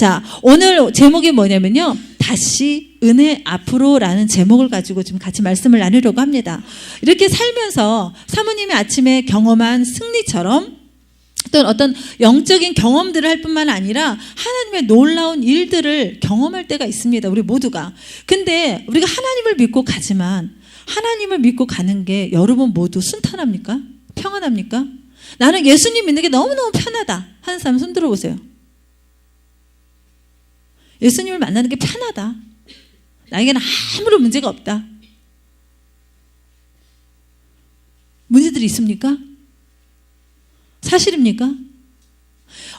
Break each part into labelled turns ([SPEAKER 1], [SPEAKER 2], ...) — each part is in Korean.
[SPEAKER 1] 자, 오늘 제목이 뭐냐면요. 다시 은혜 앞으로라는 제목을 가지고 좀 같이 말씀을 나누려고 합니다. 이렇게 살면서 사모님이 아침에 경험한 승리처럼 어떤 어떤 영적인 경험들을 할 뿐만 아니라 하나님의 놀라운 일들을 경험할 때가 있습니다. 우리 모두가. 근데 우리가 하나님을 믿고 가지만 하나님을 믿고 가는 게 여러분 모두 순탄합니까? 평안합니까? 나는 예수님 믿는 게 너무너무 편하다. 하는 사람 손 들어 보세요. 예수님을 만나는 게 편하다. 나에게는 아무런 문제가 없다. 문제들이 있습니까? 사실입니까?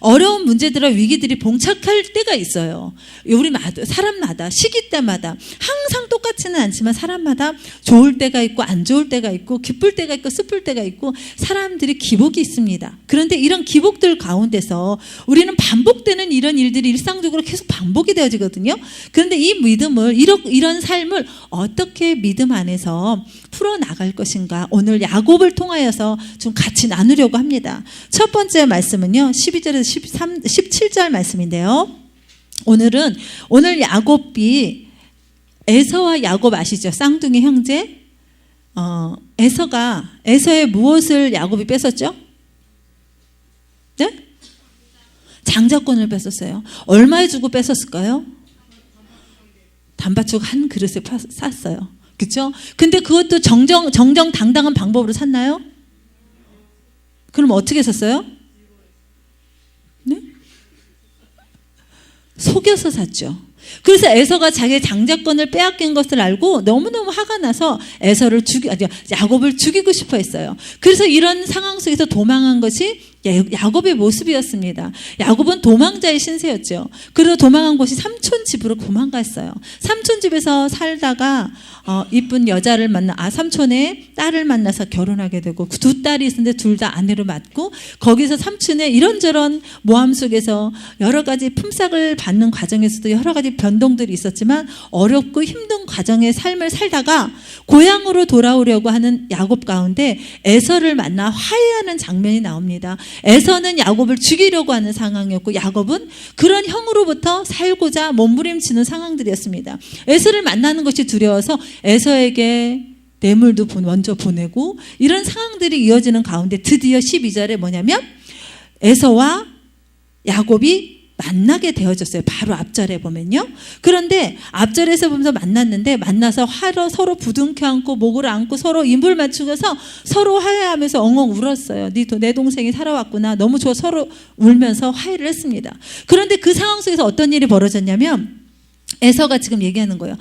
[SPEAKER 1] 어려운 문제들과 위기들이 봉착할 때가 있어요. 우리마다 사람마다 시기 때마다 항상 똑같지는 않지만 사람마다 좋을 때가 있고 안 좋을 때가 있고 기쁠 때가 있고 슬플 때가 있고 사람들이 기복이 있습니다. 그런데 이런 기복들 가운데서 우리는 반복되는 이런 일들이 일상적으로 계속 반복이 되어지거든요. 그런데 이 믿음을 이런 삶을 어떻게 믿음 안에서 풀어 나갈 것인가 오늘 야곱을 통하여서 좀 같이 나누려고 합니다. 첫 번째 말씀은요. 12절에서 13, 17절 말씀인데요. 오늘은 오늘 야곱이 에서와 야곱 아시죠? 쌍둥이 형제. 어, 에서가 에서의 무엇을 야곱이 뺏었죠? 네? 장자권을 뺏었어요. 얼마에 주고 뺏었을까요? 단바축 한 그릇에 파, 샀어요. 그렇죠? 근데 그것도 정정 정정당당한 방법으로 샀나요? 그럼 어떻게 샀어요? 속여서 샀죠. 그래서 에서가 자기의 장자권을 빼앗긴 것을 알고 너무너무 화가 나서 에서를 죽이 아니 야곱을 죽이고 싶어 했어요. 그래서 이런 상황 속에서 도망한 것이 야곱의 모습이었습니다. 야곱은 도망자의 신세였죠. 그래서 도망한 곳이 삼촌 집으로 도망갔어요. 삼촌 집에서 살다가 어, 이쁜 여자를 만나 아 삼촌의 딸을 만나서 결혼하게 되고 두 딸이 있는데 둘 다 아내로 맞고 거기서 삼촌의 이런저런 모함 속에서 여러 가지 품삯을 받는 과정에서도 여러 가지 변동들이 있었지만 어렵고 힘든 과정의 삶을 살다가 고향으로 돌아오려고 하는 야곱 가운데 에서를 만나 화해하는 장면이 나옵니다. 에서는 야곱을 죽이려고 하는 상황이었고 야곱은 그런 형으로부터 살고자 몸부림치는 상황들이었습니다. 에서를 만나는 것이 두려워서 에서에게 뇌물도 먼저 보내고 이런 상황들이 이어지는 가운데 드디어 12절에 뭐냐면 에서와 야곱이 만나게 되어졌어요. 바로 앞절에 보면요. 그런데 앞절에서 보면서 만났는데 만나서 화로 서로 부둥켜 안고 목을 안고 서로 입을 맞추고서 서로 화해하면서 엉엉 울었어요. 내 동생이 살아왔구나. 너무 좋아 서로 울면서 화해를 했습니다. 그런데 그 상황 속에서 어떤 일이 벌어졌냐면 에서가 지금 얘기하는 거예요.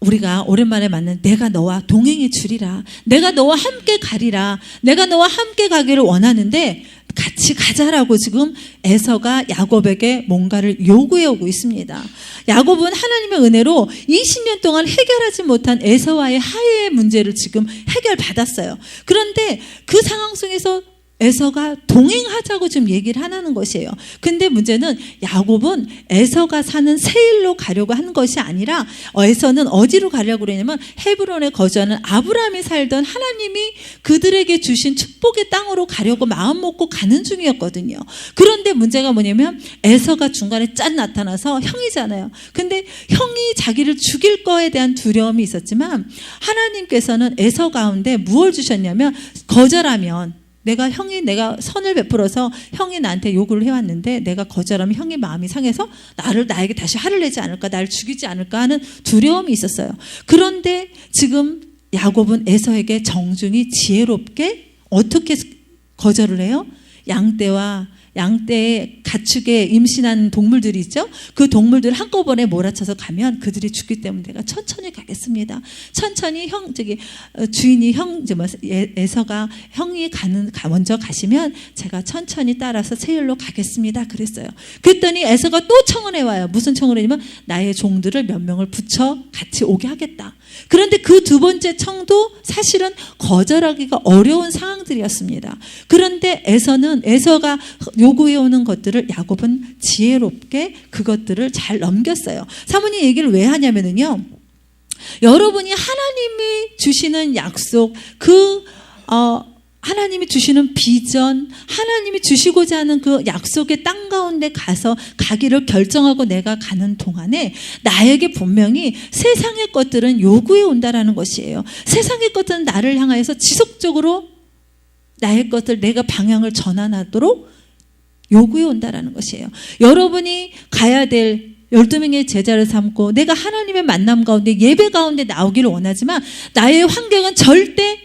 [SPEAKER 1] 우리가 오랜만에 만난 내가 너와 동행해 주리라. 내가 너와 함께 가리라. 내가 너와 함께 가기를 원하는데 같이 가자라고 지금 에서가 야곱에게 뭔가를 요구해 오고 있습니다. 야곱은 하나님의 은혜로 20년 동안 해결하지 못한 에서와의 하해의 문제를 지금 해결받았어요. 그런데 그 상황 속에서 에서가 동행하자고 좀 얘기를 하는 것이에요. 근데 문제는 야곱은 에서가 사는 세일로 가려고 하는 것이 아니라 에서는 어디로 가려고 그러냐면 헤브론에 거주하는 아브라함이 살던 하나님이 그들에게 주신 축복의 땅으로 가려고 마음 먹고 가는 중이었거든요. 그런데 문제가 뭐냐면 에서가 중간에 짠 나타나서 형이잖아요. 근데 형이 자기를 죽일 거에 대한 두려움이 있었지만 하나님께서는 에서 가운데 무엇을 주셨냐면 거절하면 내가 형이 내가 선을 베풀어서 형이 나한테 요구를 해왔는데 내가 거절하면 형의 마음이 상해서 나를 나에게 다시 화를 내지 않을까 나를 죽이지 않을까 하는 두려움이 있었어요. 그런데 지금 야곱은 에서에게 정중히 지혜롭게 어떻게 거절을 해요? 양떼와 양떼에 가축에 임신한 동물들이 있죠. 그 동물들 한꺼번에 몰아쳐서 가면 그들이 죽기 때문에 내가 천천히 가겠습니다. 천천히 형 저기 어, 주인이 형 이제 뭐 에서가 형이 가는 먼저 가시면 제가 천천히 따라서 세일로 가겠습니다. 그랬어요. 그랬더니 에서가 또 청원해 와요. 무슨 청원을 하냐면 나의 종들을 몇 명을 붙여 같이 오게 하겠다. 그런데 그 두 번째 청도 사실은 거절하기가 어려운 상황들이었습니다. 그런데 에서는 에서가 요구해 오는 것들을 야곱은 지혜롭게 그것들을 잘 넘겼어요. 사모님 얘기를 왜 하냐면은요. 여러분이 하나님이 주시는 약속 그 어, 하나님이 주시는 비전, 하나님이 주시고자 하는 그 약속의 땅 가운데 가서 가기를 결정하고 내가 가는 동안에 나에게 분명히 세상의 것들은 요구해 온다라는 것이에요. 세상의 것들은 나를 향하여서 지속적으로 나의 것들 내가 방향을 전환하도록 요구해 온다라는 것이에요. 여러분이 가야 될 12명의 제자를 삼고 내가 하나님의 만남 가운데 예배 가운데 나오기를 원하지만 나의 환경은 절대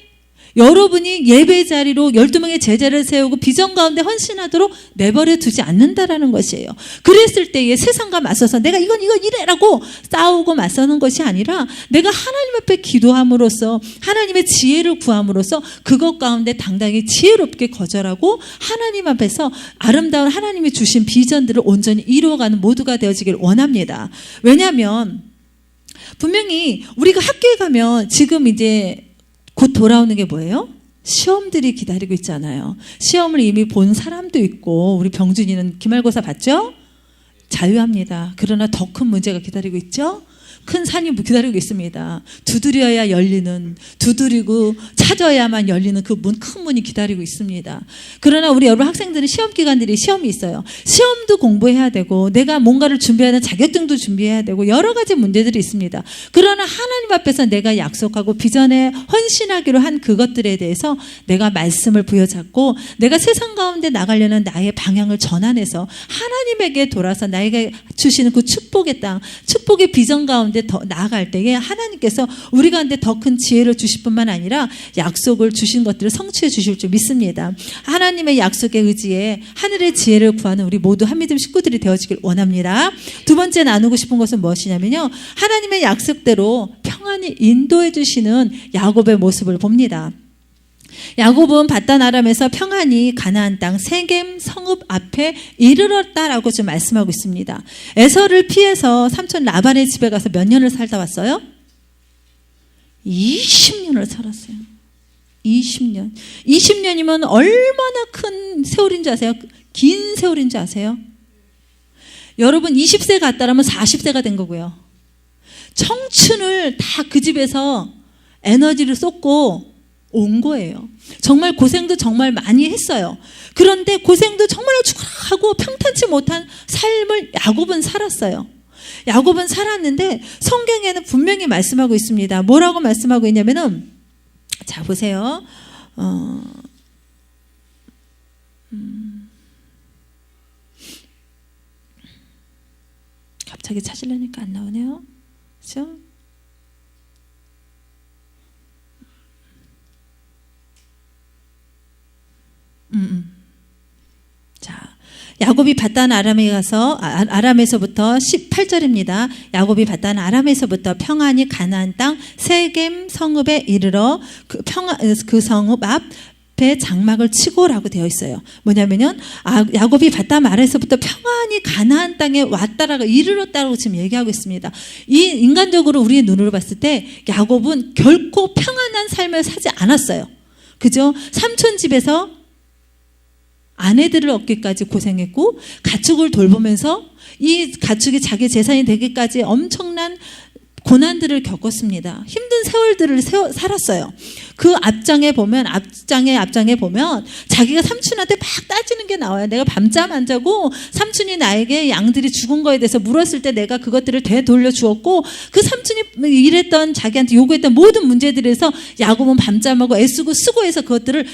[SPEAKER 1] 여러분이 예배 자리로 12명의 제자를 세우고 비전 가운데 헌신하도록 내버려 두지 않는다라는 것이에요. 그랬을 때에 세상과 맞서서 내가 이건 이건 이래라고 싸우고 맞서는 것이 아니라 내가 하나님 앞에 기도함으로써 하나님의 지혜를 구함으로써 그것 가운데 당당히 지혜롭게 거절하고 하나님 앞에서 아름다운 하나님이 주신 비전들을 온전히 이루어가는 모두가 되어지길 원합니다. 왜냐하면 분명히 우리가 학교에 가면 지금 이제 곧 돌아오는 게 뭐예요? 시험들이 기다리고 있잖아요. 시험을 이미 본 사람도 있고 우리 병준이는 기말고사 봤죠? 자유합니다. 그러나 더 큰 문제가 기다리고 있죠? 큰 산이 기다리고 있습니다. 두드려야 열리는, 두드리고 찾아야만 열리는 그 문, 큰 문이 기다리고 있습니다. 그러나 우리 여러분 학생들은 시험 기간들이 시험이 있어요. 시험도 공부해야 되고, 내가 뭔가를 준비하는 자격증도 준비해야 되고, 여러 가지 문제들이 있습니다. 그러나 하나님 앞에서 내가 약속하고 비전에 헌신하기로 한 그것들에 대해서 내가 말씀을 부여잡고, 내가 세상 가운데 나가려는 나의 방향을 전환해서 하나님에게 돌아서 나에게 주시는 그 축복의 땅, 축복의 비전 가운데 더 나아갈 때에 하나님께서 우리 가운데 더 큰 지혜를 주실 뿐만 아니라 약속을 주신 것들을 성취해 주실 줄 믿습니다. 하나님의 약속에 의지해 하늘의 지혜를 구하는 우리 모두 한믿음 식구들이 되어지길 원합니다. 두 번째 나누고 싶은 것은 무엇이냐면요. 하나님의 약속대로 평안히 인도해 주시는 야곱의 모습을 봅니다. 야곱은 바단 아람에서 평안히 가나안 땅 세겜 성읍 앞에 이르렀다라고 좀 말씀하고 있습니다. 에서를 피해서 삼촌 라반의 집에 가서 몇 년을 살다 왔어요? 20년을 살았어요. 20년. 20년이면 얼마나 큰 세월인 줄 아세요? 긴 세월인 줄 아세요? 여러분 20세 갔다라면 40세가 된 거고요. 청춘을 다 그 집에서 에너지를 쏟고 온 거예요. 정말 고생도 정말 많이 했어요. 그런데 고생도 정말 하고 평탄치 못한 삶을 야곱은 살았어요. 야곱은 살았는데 성경에는 분명히 말씀하고 있습니다. 뭐라고 말씀하고 있냐면은 자 보세요. 어, 음, 갑자기 찾으려니까 안 나오네요. 그렇죠? 음, 음. 자, 야곱이 바단 아람에 가서 아, 아람에서부터 18절입니다. 야곱이 바단 아람에서부터 평안히 가나안 땅 세겜 성읍에 이르러 그 평안 그 성읍 앞에 장막을 치고라고 되어 있어요. 뭐냐면은 아, 야곱이 바단 아람에서부터 평안히 가나안 땅에 왔다라고 이르렀다고 지금 얘기하고 있습니다. 이 인간적으로 우리의 눈으로 봤을 때 야곱은 결코 평안한 삶을 사지 않았어요. 그죠? 삼촌 집에서 아내들을 얻기까지 고생했고 가축을 돌보면서 이 가축이 자기 재산이 되기까지 엄청난 고난들을 겪었습니다. 힘든 세월들을 세워, 살았어요. 그 앞장에 보면 앞장에 앞장에 보면 자기가 삼촌한테 막 따지는 게 나와요. 내가 밤잠 안 자고 삼촌이 나에게 양들이 죽은 거에 대해서 물었을 때 내가 그것들을 되돌려 주었고 그 삼촌이 일했던 자기한테 요구했던 모든 문제들에서 야곱은 밤잠하고 애쓰고 수고해서 그것들을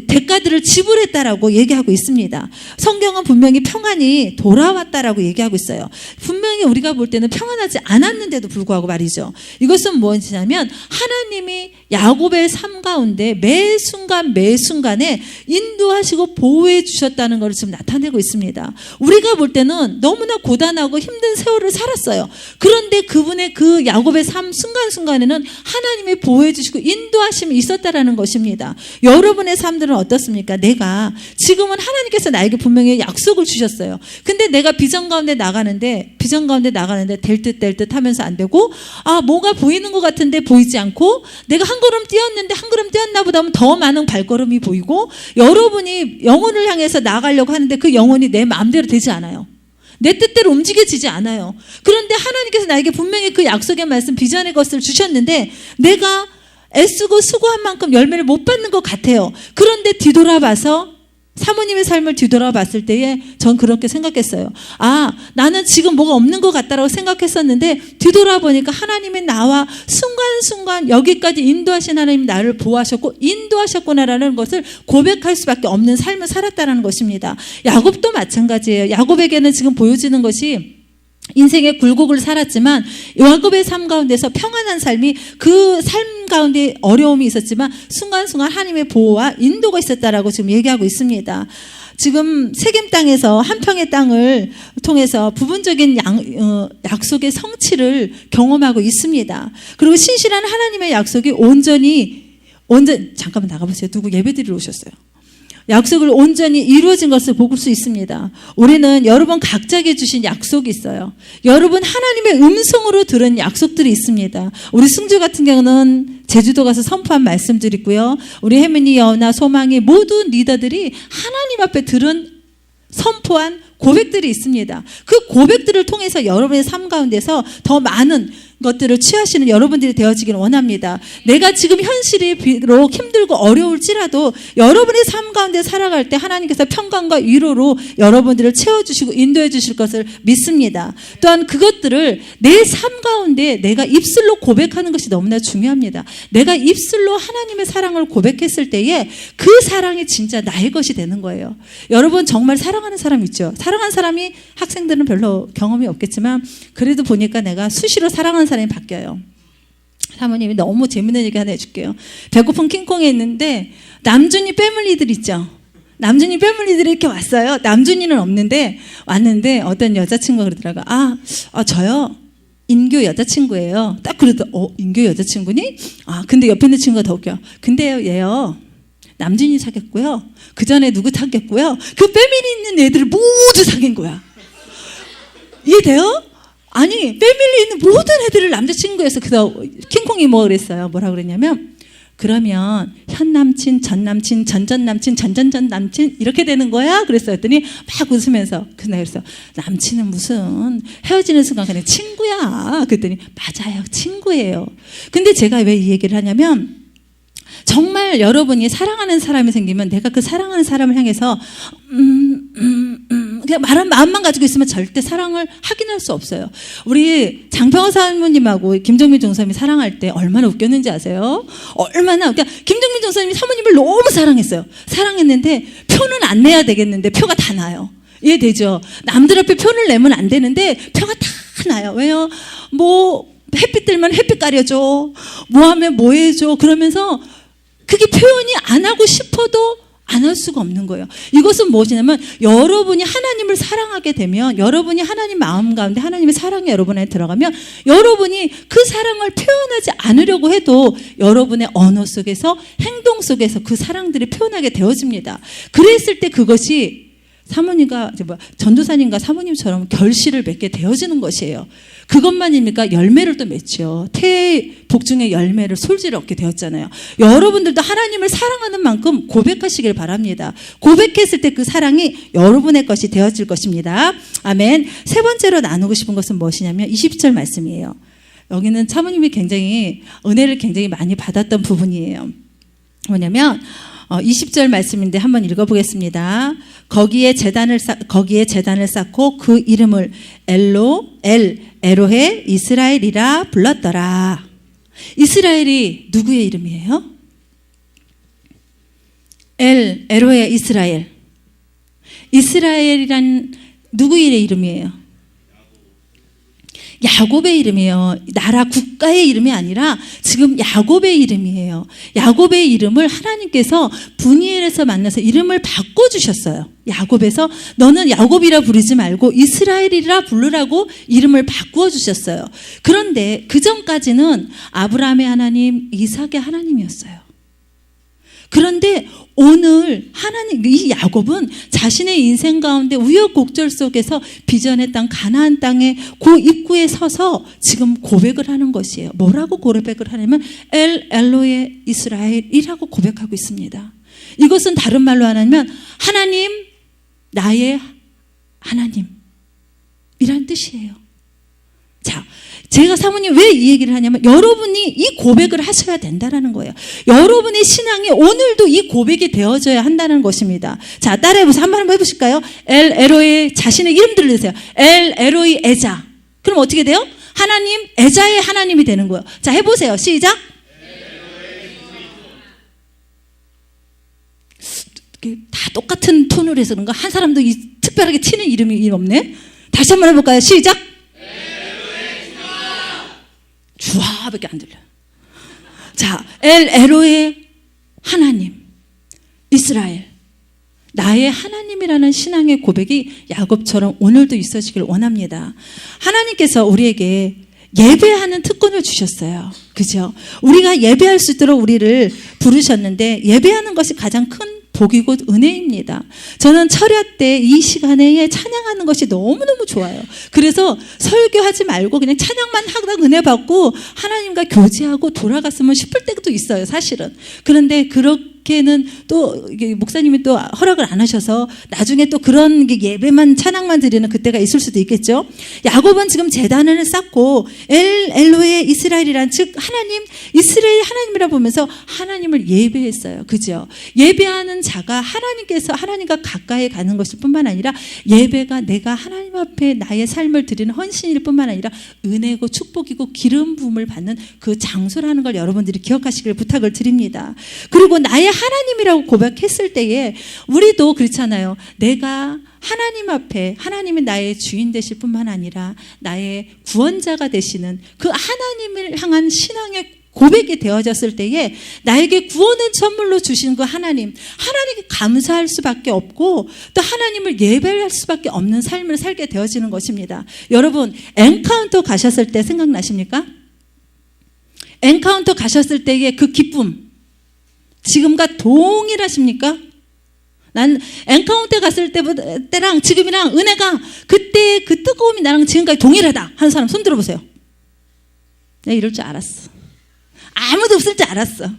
[SPEAKER 1] 대가들을 지불했다라고 얘기하고 있습니다. 성경은 분명히 평안이 돌아왔다라고 얘기하고 있어요. 분명히 우리가 볼 때는 평안하지 않았는데도 불구하고 말이죠. 이것은 무엇이냐면 하나님이 야곱의 삶 가운데 매 순간 매 순간에 인도하시고 보호해 주셨다는 것을 지금 나타내고 있습니다. 우리가 볼 때는 너무나 고단하고 힘든 세월을 살았어요. 그런데 그분의 그 야곱의 삶 순간순간에는 하나님이 보호해 주시고 인도하심이 있었다라는 것입니다. 여러분의 삶 사람들은 어떻습니까? 내가 지금은 하나님께서 나에게 분명히 약속을 주셨어요. 근데 내가 비전 가운데 나가는데 비전 가운데 나가는데 될 듯 될 듯 하면서 안 되고 아 뭐가 보이는 것 같은데 보이지 않고 내가 한 걸음 뛰었는데 한 걸음 뛰었나 보다 하면 더 많은 발걸음이 보이고 여러분이 영혼을 향해서 나가려고 하는데 그 영혼이 내 마음대로 되지 않아요. 내 뜻대로 움직여지지 않아요. 그런데 하나님께서 나에게 분명히 그 약속의 말씀 비전의 것을 주셨는데 내가 애쓰고 수고한 만큼 열매를 못 받는 것 같아요. 그런데 뒤돌아봐서 사모님의 삶을 뒤돌아봤을 때에 전 그렇게 생각했어요. 아, 나는 지금 뭐가 없는 것 같다라고 생각했었는데 뒤돌아보니까 하나님이 나와 순간순간 여기까지 인도하신 하나님 나를 보호하셨고 인도하셨구나라는 것을 고백할 수밖에 없는 삶을 살았다는 것입니다. 야곱도 마찬가지예요. 야곱에게는 지금 보여지는 것이 인생의 굴곡을 살았지만 야곱의 삶 가운데서 평안한 삶이 그 삶 가운데 어려움이 있었지만 순간순간 하나님의 보호와 인도가 있었다라고 지금 얘기하고 있습니다. 지금 세겜 땅에서 한 평의 땅을 통해서 부분적인 양, 어, 약속의 성취를 경험하고 있습니다. 그리고 신실한 하나님의 약속이 온전히 온전 잠깐만 나가보세요. 누구 예배드리러 오셨어요? 약속을 온전히 이루어진 것을 볼 수 있습니다. 우리는 여러분 각자에게 주신 약속이 있어요. 여러분 하나님의 음성으로 들은 약속들이 있습니다. 우리 승주 같은 경우는 제주도 가서 선포한 말씀들이 있고요. 우리 혜민이 여나 소망이 모든 리더들이 하나님 앞에 들은 선포한 고백들이 있습니다. 그 고백들을 통해서 여러분의 삶 가운데서 더 많은 것들을 취하시는 여러분들이 되어지기를 원합니다. 내가 지금 현실이 비록 힘들고 어려울지라도 여러분의 삶 가운데 살아갈 때 하나님께서 평강과 위로로 여러분들을 채워주시고 인도해 주실 것을 믿습니다. 또한 그것들을 내 삶 가운데 내가 입술로 고백하는 것이 너무나 중요합니다. 내가 입술로 하나님의 사랑을 고백했을 때에 그 사랑이 진짜 나의 것이 되는 거예요. 여러분 정말 사랑하는 사람 있죠? 사랑하는 사람이 학생들은 별로 경험이 없겠지만 그래도 보니까 내가 수시로 사랑하는 사람이 바뀌어요. 사모님이 너무 재밌는 얘기 하나 해줄게요. 배고픈 킹콩에 있는데 남준이 패밀리들 있죠. 남준이 패밀리들이 이렇게 왔어요. 남준이는 없는데 왔는데 어떤 여자친구가 그러더라고. 아, 아 저요. 인교 여자친구예요. 딱 그러더, 어, 인교 여자친구니? 아, 근데 옆에 있는 친구가 더 웃겨. 근데요, 얘요. 남준이 사귀었고요. 그 전에 누구 사귀었고요. 그 패밀리 있는 애들을 모두 사귄 거야. 이해돼요? 아니, 패밀리 있는 모든 애들을 남자친구에서 그래서 킹콩이 뭐 그랬어요. 뭐라 그랬냐면, 그러면 현 남친, 전 남친, 전전 남친, 전전전 남친 이렇게 되는 거야? 그랬어 했더니 막 웃으면서 그래서 내가 그랬어 남친은 무슨 헤어지는 순간 그냥 친구야. 그랬더니 맞아요, 친구예요. 근데 제가 왜 이 얘기를 하냐면 정말 여러분이 사랑하는 사람이 생기면 내가 그 사랑하는 사람을 향해서 음, 음, 음, 그냥 말한 마음만 가지고 있으면 절대 사랑을 확인할 수 없어요. 우리 장평호 사모님하고 김정민 종사님이 사랑할 때 얼마나 웃겼는지 아세요? 얼마나 그러니까 김정민 종사님이 사모님을 너무 사랑했어요. 사랑했는데 표는 안 내야 되겠는데 표가 다 나요. 이해되죠? 남들 앞에 표를 내면 안 되는데 표가 다 나요. 왜요? 뭐 햇빛 들면 햇빛 가려줘. 뭐 하면 뭐 해줘. 그러면서 그게 표현이 안 하고 싶어도 안 할 수가 없는 거예요. 이것은 무엇이냐면 여러분이 하나님을 사랑하게 되면 여러분이 하나님 마음 가운데 하나님의 사랑이 여러분 안에 들어가면 여러분이 그 사랑을 표현하지 않으려고 해도 여러분의 언어 속에서 행동 속에서 그 사랑들이 표현하게 되어집니다. 그랬을 때 그것이 사모님과 뭐 전도사님과 사모님처럼 결실을 맺게 되어지는 것이에요. 그것만입니까? 열매를 또 맺죠. 태 복중의 열매를 솔지를 얻게 되었잖아요. 여러분들도 하나님을 사랑하는 만큼 고백하시길 바랍니다. 고백했을 때 그 사랑이 여러분의 것이 되어질 것입니다. 아멘. 세 번째로 나누고 싶은 것은 무엇이냐면 20절 말씀이에요. 여기는 사모님이 굉장히 은혜를 굉장히 많이 받았던 부분이에요. 뭐냐면 20절 말씀인데 한번 읽어보겠습니다. 거기에 재단을 쌓, 거기에 재단을 쌓고 그 이름을 엘로 엘 에로해 이스라엘이라 불렀더라. 이스라엘이 누구의 이름이에요? 엘 에로해 이스라엘. 이스라엘이란 누구의 이름이에요? 야곱의 이름이에요. 나라 국가의 이름이 아니라 지금 야곱의 이름이에요. 야곱의 이름을 하나님께서 분이엘에서 만나서 이름을 바꿔 주셨어요. 야곱에서 너는 야곱이라 부르지 말고 이스라엘이라 부르라고 이름을 바꾸어 주셨어요. 그런데 그 전까지는 아브라함의 하나님, 이삭의 하나님이었어요. 그런데 오늘 하나님 이 야곱은 자신의 인생 가운데 우여곡절 속에서 비전의 땅 가나안 땅의 그 입구에 서서 지금 고백을 하는 것이에요. 뭐라고 고백을 하냐면 엘 엘로의 이스라엘이라고 고백하고 있습니다. 이것은 다른 말로 하냐면 하나님 나의 하나님 이란 뜻이에요. 자, 제가 사모님 왜 이 얘기를 하냐면 여러분이 이 고백을 하셔야 된다라는 거예요. 여러분의 신앙이 오늘도 이 고백이 되어져야 한다는 것입니다. 자, 따라해보세요. 한번 한번 해보실까요? 엘 에로의 자신의 이름 들으세요. 엘 에로이 에자. 그럼 어떻게 돼요? 하나님 에자의 하나님이 되는 거예요. 자, 해보세요. 시작. 다 똑같은 톤으로 해서 그런가 한 사람도 이, 특별하게 튀는 이름이 없네. 다시 한번 해볼까요? 시작. 주아밖에 안 들려요. 자, 엘 에로의 하나님, 이스라엘, 나의 하나님이라는 신앙의 고백이 야곱처럼 오늘도 있어지길 원합니다. 하나님께서 우리에게 예배하는 특권을 주셨어요. 그죠? 우리가 예배할 수 있도록 우리를 부르셨는데 예배하는 것이 가장 큰 복이 곧 은혜입니다. 저는 철야 때 이 시간에 찬양하는 것이 너무너무 좋아요. 그래서 설교하지 말고 그냥 찬양만 하다 은혜 받고 하나님과 교제하고 돌아갔으면 싶을 때도 있어요, 사실은. 그런데 그렇게 는 또 목사님이 또 허락을 안 하셔서 나중에 또 그런 게 예배만 찬양만 드리는 그때가 있을 수도 있겠죠. 야곱은 지금 재단을 쌓고 엘 엘로의 이스라엘이란 즉 하나님 이스라엘 하나님이라 보면서 하나님을 예배했어요. 그죠? 예배하는 자가 하나님께서 하나님과 가까이 가는 것일 뿐만 아니라 예배가 내가 하나님 앞에 나의 삶을 드리는 헌신일 뿐만 아니라 은혜고 축복이고 기름 부음을 받는 그 장소라는 걸 여러분들이 기억하시길 부탁을 드립니다. 그리고 나의 하나님이라고 고백했을 때에 우리도 그렇잖아요. 내가 하나님 앞에 하나님이 나의 주인 되실 뿐만 아니라 나의 구원자가 되시는 그 하나님을 향한 신앙의 고백이 되어졌을 때에 나에게 구원은 선물로 주신 그 하나님, 하나님께 감사할 수밖에 없고 또 하나님을 예배할 수밖에 없는 삶을 살게 되어지는 것입니다. 여러분, 엔카운터 가셨을 때 생각나십니까? 엔카운터 가셨을 때의 그 기쁨, 지금과 동일하십니까? 난 엔카운터 갔을 때랑 지금이랑 은혜가 그때 그 뜨거움이 나랑 지금까지 동일하다 하는 사람 손 들어보세요. 내가 이럴 줄 알았어. 아무도 없을 줄 알았어.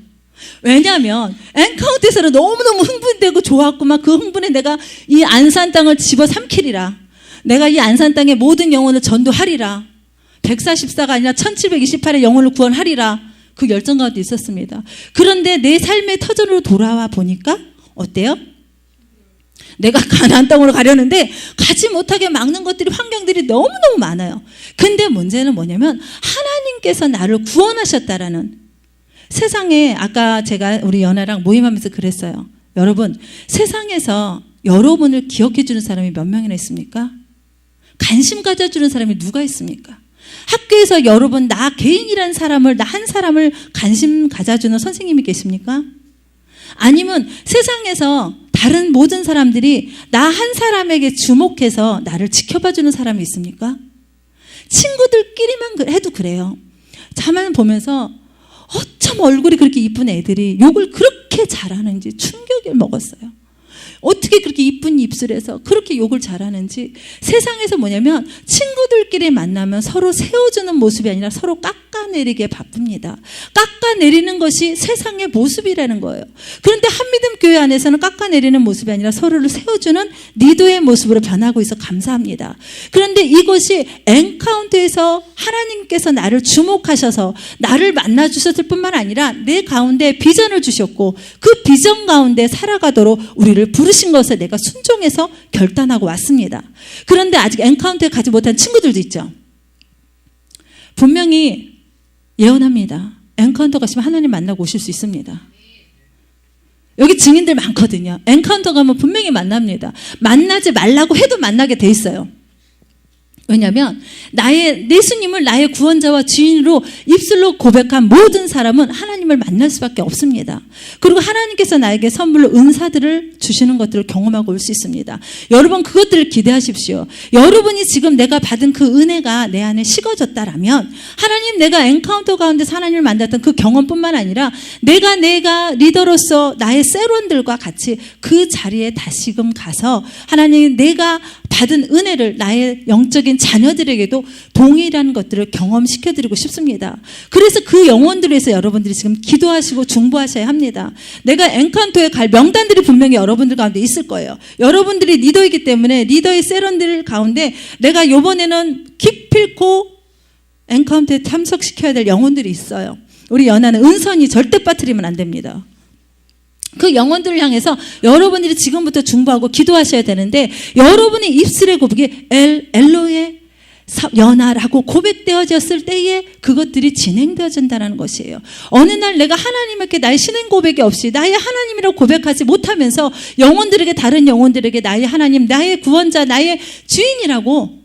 [SPEAKER 1] 왜냐하면 엔카운트에서는 너무너무 흥분되고 좋았구만 그 흥분에 내가 이 안산 땅을 집어 삼키리라. 내가 이 안산 땅의 모든 영혼을 전도하리라. 144가 아니라 1728의 영혼을 구원하리라. 그 열정 가운데 있었습니다. 그런데 내 삶의 터전으로 돌아와 보니까 어때요? 내가 가나안 땅으로 가려는데 가지 못하게 막는 것들이 환경들이 너무너무 많아요. 근데 문제는 뭐냐면 하나님께서 나를 구원하셨다라는 세상에 아까 제가 우리 연아랑 모임하면서 그랬어요. 여러분, 세상에서 여러분을 기억해 주는 사람이 몇 명이나 있습니까? 관심 가져주는 사람이 누가 있습니까? 학교에서 여러분 나 개인이란 사람을 나 한 사람을 관심 가져주는 선생님이 계십니까? 아니면 세상에서 다른 모든 사람들이 나 한 사람에게 주목해서 나를 지켜봐주는 사람이 있습니까? 친구들끼리만 해도 그래요. 자만 보면서 어쩜 얼굴이 그렇게 이쁜 애들이 욕을 그렇게 잘하는지 충격을 먹었어요. 어떻게 그렇게 이쁜 입술에서 그렇게 욕을 잘하는지 세상에서 뭐냐면 친구들끼리 만나면 서로 세워주는 모습이 아니라 서로 깎아내리게 바쁩니다. 깎아내리는 것이 세상의 모습이라는 거예요. 그런데 한믿음 교회 안에서는 깎아내리는 모습이 아니라 서로를 세워주는 리더의 모습으로 변하고 있어 감사합니다. 그런데 이것이 엔카운트에서 하나님께서 나를 주목하셔서 나를 만나 주셨을 뿐만 아니라 내 가운데 비전을 주셨고 그 비전 가운데 살아가도록 우리를 부르 부르신 것에 내가 순종해서 결단하고 왔습니다. 그런데 아직 엔카운터에 가지 못한 친구들도 있죠. 분명히 예언합니다. 엔카운터 가시면 하나님 만나고 오실 수 있습니다. 여기 증인들 많거든요. 엔카운터 가면 분명히 만납니다. 만나지 말라고 해도 만나게 돼 있어요. 왜냐하면 나의 예수님을 나의 구원자와 주인으로 입술로 고백한 모든 사람은 하나님을 만날 수밖에 없습니다. 그리고 하나님께서 나에게 선물로 은사들을 주시는 것들을 경험하고 올 수 있습니다. 여러분 그것들을 기대하십시오. 여러분이 지금 내가 받은 그 은혜가 내 안에 식어졌다라면 하나님 내가 엔카운터 가운데서 하나님을 만났던 그 경험뿐만 아니라 내가 내가 리더로서 나의 세론들과 같이 그 자리에 다시금 가서 하나님 내가 받은 은혜를 나의 영적인 자녀들에게도 동일한 것들을 경험시켜드리고 싶습니다. 그래서 그 영혼들을 위해서 여러분들이 지금 기도하시고 중보하셔야 합니다. 내가 엔칸토에 갈 명단들이 분명히 여러분들 가운데 있을 거예요. 여러분들이 리더이기 때문에 리더의 세런들 가운데 내가 요번에는 기필코 엔카운트에 참석시켜야 될 영혼들이 있어요. 우리 연하는 은선이 절대 빠뜨리면 안 됩니다. 그 영혼들을 향해서 여러분들이 지금부터 중보하고 기도하셔야 되는데 여러분의 입술의 고백이 엘 엘로의 사- 연하라고 고백되어졌을 때에 그것들이 진행되어진다는 것이에요. 어느 날 내가 하나님께 나의 신앙 고백이 없이 나의 하나님이라고 고백하지 못하면서 영혼들에게 다른 영혼들에게 나의 하나님, 나의 구원자, 나의 주인이라고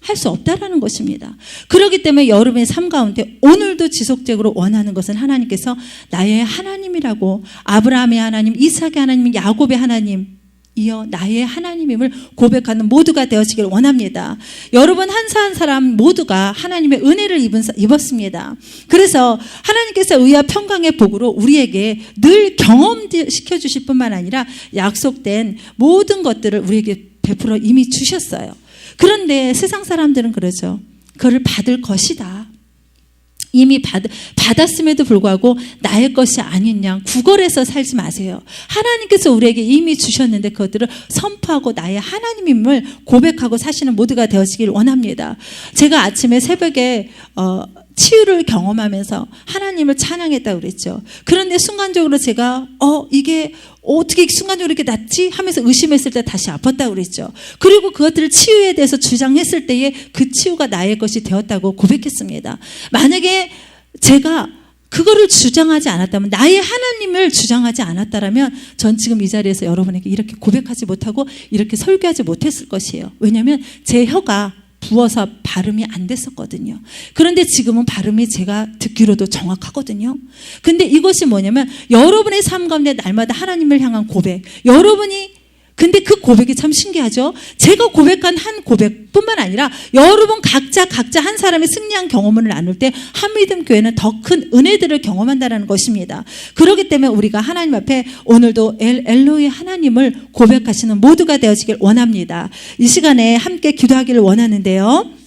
[SPEAKER 1] 할 수 없다라는 것입니다. 그렇기 때문에 여러분의 삶 가운데 오늘도 지속적으로 원하는 것은 하나님께서 나의 하나님이라고 아브라함의 하나님, 이삭의 하나님, 야곱의 하나님 이어 나의 하나님임을 고백하는 모두가 되어지길 원합니다. 여러분 한사한 사람 모두가 하나님의 은혜를 입은, 사- 입었습니다. 그래서 하나님께서 의와 평강의 복으로 우리에게 늘 경험시켜 주실 뿐만 아니라 약속된 모든 것들을 우리에게 베풀어 이미 주셨어요. 그런데 세상 사람들은 그러죠. 그를 받을 것이다. 이미 받, 받았음에도 불구하고 나의 것이 아닌 양 구걸해서 살지 마세요. 하나님께서 우리에게 이미 주셨는데 그것들을 선포하고 나의 하나님임을 고백하고 사시는 모두가 되어지길 원합니다. 제가 아침에 새벽에 어, 치유를 경험하면서 하나님을 찬양했다고 그랬죠. 그런데 순간적으로 제가 어 이게 어떻게 순간적으로 이렇게 낫지 하면서 의심했을 때 다시 아팠다고 그랬죠. 그리고 그것들을 치유에 대해서 주장했을 때에 그 치유가 나의 것이 되었다고 고백했습니다. 만약에 제가 그거를 주장하지 않았다면 나의 하나님을 주장하지 않았다라면 전 지금 이 자리에서 여러분에게 이렇게 고백하지 못하고 이렇게 설교하지 못했을 것이에요. 왜냐하면 제 혀가 부어서 발음이 안 됐었거든요. 그런데 지금은 발음이 제가 듣기로도 정확하거든요. 근데 이것이 뭐냐면 여러분의 삶 가운데 날마다 하나님을 향한 고백. 여러분이 근데 그 고백이 참 신기하죠. 제가 고백한 한 고백뿐만 아니라 여러분 각자 각자 한 사람의 승리한 경험을 나눌 때 한미듬 교회는 더 큰 은혜들을 경험한다는 것입니다. 그렇기 때문에 우리가 하나님 앞에 오늘도 엘 엘로의 하나님을 고백하시는 모두가 되어지길 원합니다. 이 시간에 함께 기도하기를 원하는데요.